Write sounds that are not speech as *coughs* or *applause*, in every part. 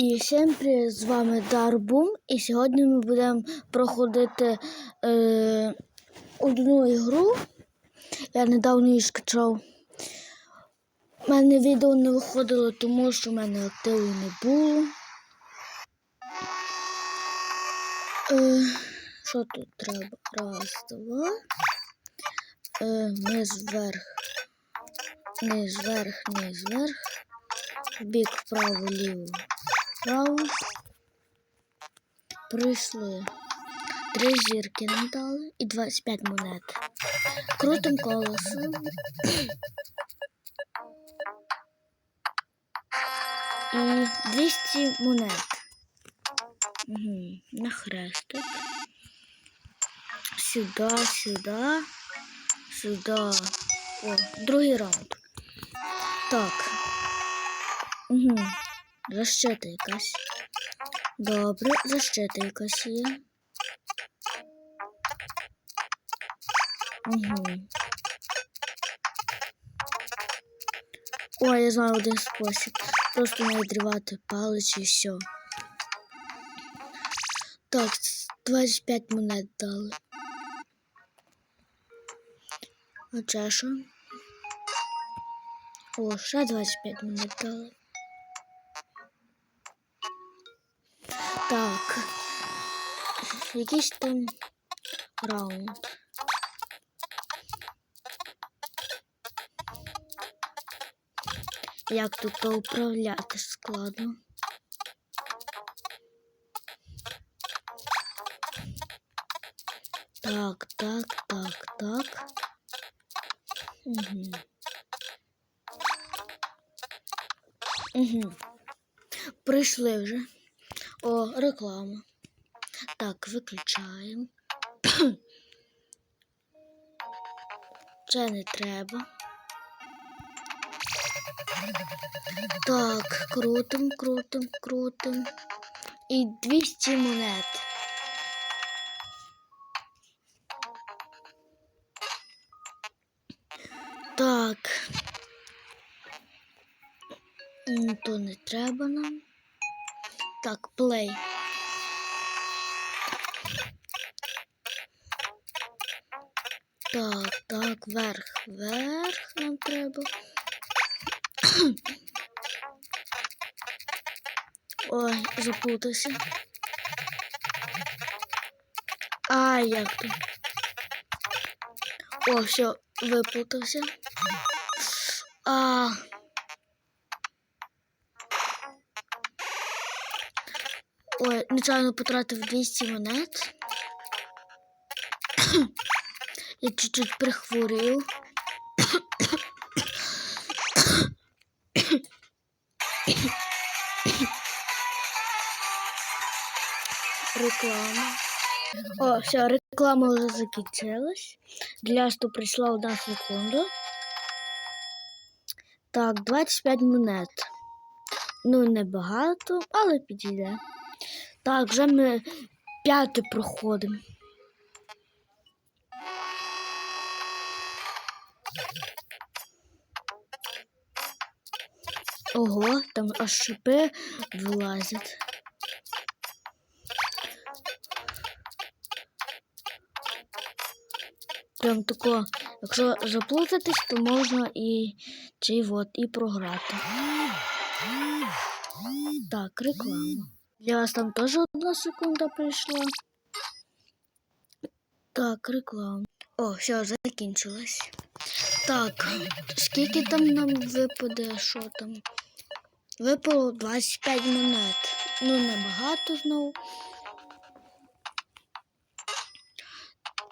І всім привіт, з вами Дарбум. І сьогодні ми будемо проходити е, одну ігру. Я недавно її скачав. У мене відео не виходило, тому що в мене активу не було. Е, що тут треба? Раз, два. Е, низ вверх. Низ вверх, низ вверх. Бік вправо, ліво, вправо. Прийшли. Три зірки нам дали і 25 монет. Крутим колесо. І 200 монет. Угу. На хрестик. Сюди, сюди, сюди. О, другий раунд. Так. Угу. Защита якась. Добре, защита якась є. Угу. О, я знаю один спосіб. Просто не відривати палець і все. Так, 25 монет дали. А що? О, ще 25 монет дали. Так. Якийсь там раунд. Як тут то управляти складно. Так, так, так, так. Угу. Угу. Прийшли вже. О, реклама. Так, виключаємо. Це не треба. Так, крутим, крутим, крутим. І 200 монет. Так. То не треба нам. Так, плей. Так, так, вверх, вверх нам треба. *clears throat* Ой, запутався. А, як то? О, все, виплутався. Ой, нечайно потратив 200 монет. *coughs* Я чуть-чуть прихворів. *coughs* Реклама. О, все, реклама вже закінчилась. Для що прийшла одна секунда. Так, 25 монет. Ну, небагато, але підійде. Так, вже ми п'яте проходимо. Ого, там аж шипи вилазять. Прям тако, якщо заплутатись, то можна і цей вот, і програти. Так, реклама. Для вас там теж одна секунда прийшла. Так, реклама. О, все, закінчилось. Так, скільки там нам випаде, що там? Випало 25 монет. Ну, небагато знову.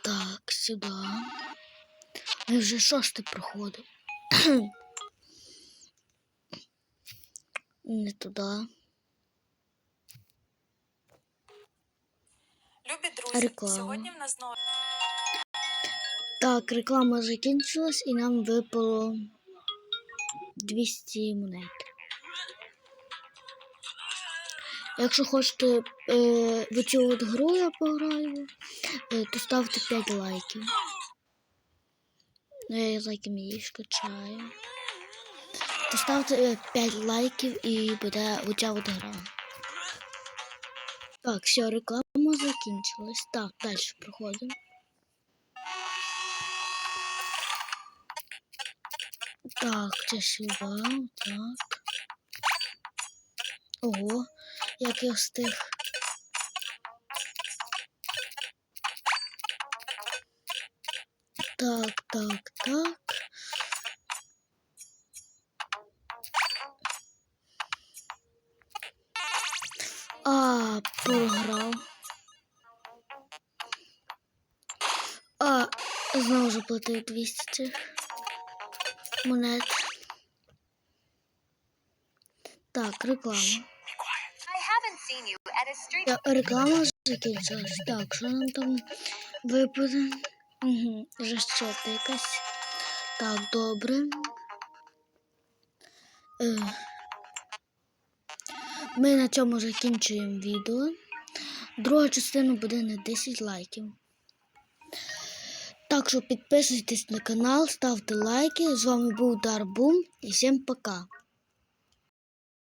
Так, сюди. Ми вже шосте проходимо. *coughs* Не туди. Реклама. сьогодні в нас знову Так, реклама закінчилась і нам випало 200 монет. Якщо хочете е, в цю от гру я пограю, е, то ставте 5 лайків. Ну, Я лайки її скачаю. То ставте 5 лайків і буде оця от гра. Так, все, реклама закінчилась. Так, далі проходимо. Так, сюди, так. Ого, як я встиг. Так, так, так. А, програв. Знову заплатив 200 цих монет. Так, реклама. Так, реклама закінчилась. Так, що нам там випаде? Угу, решета якась. Так, добре. Е, Ми на цьому закінчуємо відео. Друга частина буде на 10 лайків. Так що підписуйтесь на канал, ставте лайки. З вами був Дарбум і всім пока.